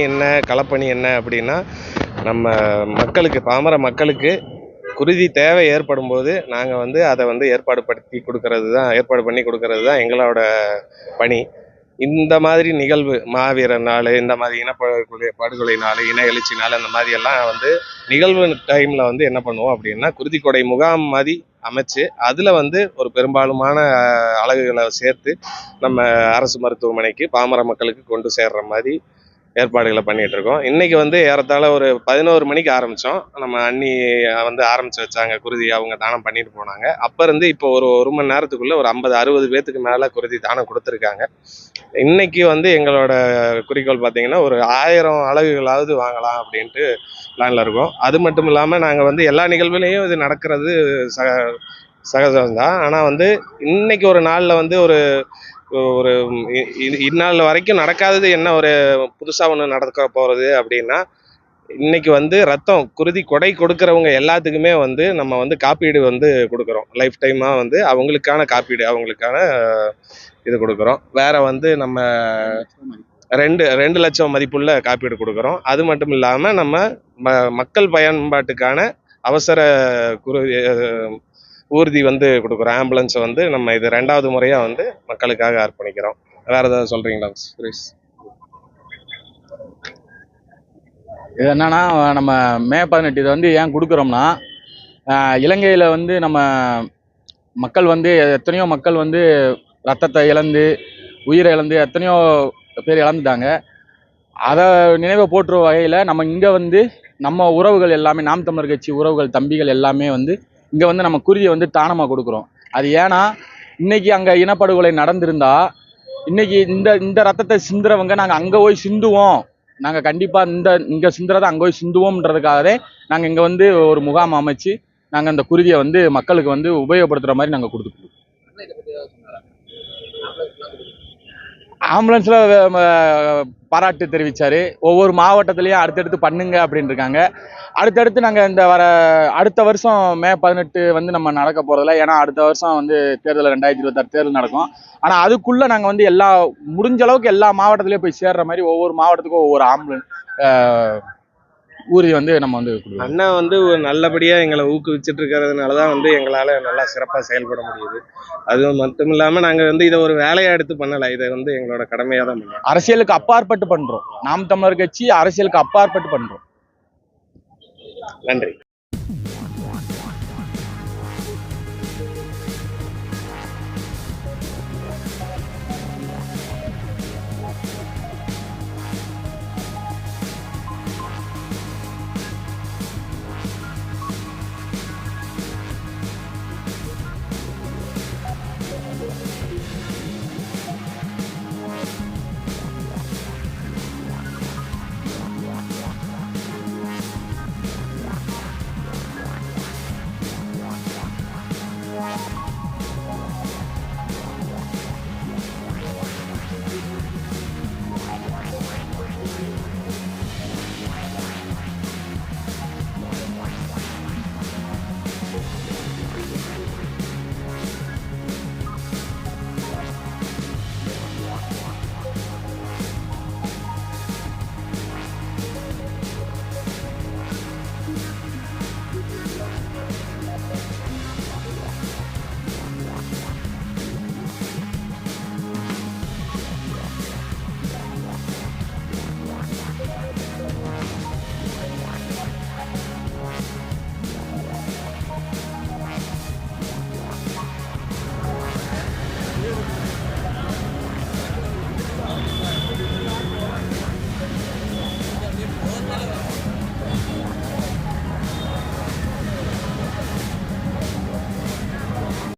என்ன களப்பணி என்ன அப்படின்னா நம்ம மக்களுக்கு பாமர மக்களுக்கு குருதி தேவை ஏற்படும் போது நாங்கள் வந்து அதை வந்து ஏற்பாடு படுத்தி கொடுக்கறது தான் ஏற்பாடு பண்ணி கொடுக்கறது தான் எங்களோட பணி. இந்த மாதிரி நிகழ்வு மாவீரர் நாள் இந்த மாதிரி இனப்படுகொலை படுகொலை நாள் இன எழுச்சி நாள் அந்த மாதிரி எல்லாம் வந்து நிகழ்வு டைமில் வந்து என்ன பண்ணுவோம் அப்படின்னா குருதி கொடை முகாம் மாதிரி அமைச்சு அதில் வந்து ஒரு பெரும்பாலுமான அழகுகளை அலகுகளை சேர்த்து நம்ம அரசு மருத்துவமனைக்கு பாமர மக்களுக்கு கொண்டு சேர்ற மாதிரி ஏற்பாடுகளை பண்ணிட்டு இருக்கோம் இன்னைக்கு வந்து ஏறத்தாழ ஒரு பதினோரு மணிக்கு ஆரம்பித்தோம் நம்ம அண்ணி வந்து ஆரம்பித்து வச்சாங்க. குருதி அவங்க தானம் பண்ணிட்டு போனாங்க. அப்போ இருந்து இப்போ ஒரு ஒரு மணி நேரத்துக்குள்ளே ஒரு ஐம்பது அறுபது பேத்துக்கு மேலே குருதி தானம் கொடுத்துருக்காங்க. இன்னைக்கு வந்து எங்களோட குறிக்கோள் பார்த்தீங்கன்னா ஒரு ஆயிரம் அலகுகளாவது வாங்கலாம் அப்படின்ட்டு பிளானில் இருக்கோம். அது மட்டும் இல்லாமல் நாங்கள் வந்து எல்லா நிகழ்வுலையும் இது நடக்கிறது ச சகஜம் தான் ஆனா வந்து இன்னைக்கு ஒரு நாள்ல வந்து ஒரு ஒரு இந்நாள் வரைக்கும் நடக்காதது என்ன ஒரு புதுசா ஒன்று நடக்க போறது அப்படின்னா இன்னைக்கு வந்து ரத்தம் குருதி கொடை கொடுக்கறவங்க எல்லாத்துக்குமே வந்து நம்ம வந்து காப்பீடு வந்து கொடுக்குறோம். லைஃப் டைமாக வந்து அவங்களுக்கான காப்பீடு அவங்களுக்கான இது கொடுக்குறோம். வேற வந்து நம்ம ரெண்டு ரெண்டு லட்சம் மதிப்புள்ள காப்பீடு கொடுக்குறோம். அது மட்டும் இல்லாம நம்ம ம- மக்கள் பயன்பாட்டுக்கான அவசர குரு ஊர்தி வந்து கொடுக்குறோம் ஆம்புலன்ஸை வந்து நம்ம இது ரெண்டாவது முறையாக வந்து மக்களுக்காக அர்ப்பணிக்கிறோம். வேற ஏதாவது சொல்றீங்களா சுரேஷ்? இது என்னன்னா நம்ம மே பதினெட்டு இதை வந்து ஏன் கொடுக்குறோம்னா இலங்கையில் வந்து நம்ம மக்கள் வந்து எத்தனையோ மக்கள் வந்து ரத்தத்தை இழந்து உயிரை இழந்து எத்தனையோ பேர் இழந்துட்டாங்க. அதை நினைவை போற்றுற வகையில் நம்ம இங்கே வந்து நம்ம உறவுகள் எல்லாமே நாம் தமிழர் கட்சி உறவுகள் தம்பிகள் எல்லாமே வந்து இங்கே வந்து நம்ம குருதியை வந்து தானமாக கொடுக்குறோம். அது ஏன்னா இன்னைக்கு அங்கே இனப்படுகொலை நடந்திருந்தா இன்னைக்கு இந்த இந்த ரத்தத்தை சிந்துறவங்க நாங்கள் அங்கே போய் சிந்துவோம். நாங்கள் கண்டிப்பாக இந்த இங்கே சிந்துறதை அங்கே போய் சிந்துவோம்ன்றதுக்காகவே நாங்கள் இங்கே வந்து ஒரு முகாம் அமைச்சு நாங்கள் அந்த குருதியை வந்து மக்களுக்கு வந்து உபயோகப்படுத்துகிற மாதிரி நாங்கள் கொடுத்துருக்கோம் ஆம்புலன்ஸில் பாராட்டு தெரிவித்தார் ஒவ்வொரு மாவட்டத்துலேயும் அடுத்தடுத்து பண்ணுங்க அப்படின்னு இருக்காங்க. அடுத்தடுத்து நாங்கள் இந்த வர அடுத்த வருஷம் மே பதினெட்டு வந்து நம்ம நடக்க போகிறதில்ல ஏன்னா அடுத்த வருஷம் வந்து தேர்தல் ரெண்டாயிரத்தி இருபத்தாறு தேர்தல் நடக்கும். ஆனால் அதுக்குள்ளே நாங்கள் வந்து எல்லா முடிஞ்ச அளவுக்கு எல்லா மாவட்டத்துலேயும் போய் சேர்ற மாதிரி ஒவ்வொரு மாவட்டத்துக்கும் ஒவ்வொரு ஆம்புலன்ஸ் ஊர்தி வந்து நம்ம வந்து கொடுக்குறோம் அண்ணா வந்து ஒரு நல்லபடியா எங்களை ஊக்குவிச்சிட்டு இருக்கிறதுனால தான் வந்து எங்களால நல்லா சிறப்பா செயல்பட முடியுது. அது மட்டும் இல்லாம நாங்க வந்து இதை ஒரு வேலையா எடுத்து பண்ணல. இதை வந்து எங்களோட கடமையா தான் பண்ணோம். அரசியலுக்கு அப்பாற்பட்டு பண்றோம். நாம் தமிழர் கட்சி அரசியலுக்கு அப்பாற்பட்டு பண்றோம். நன்றி.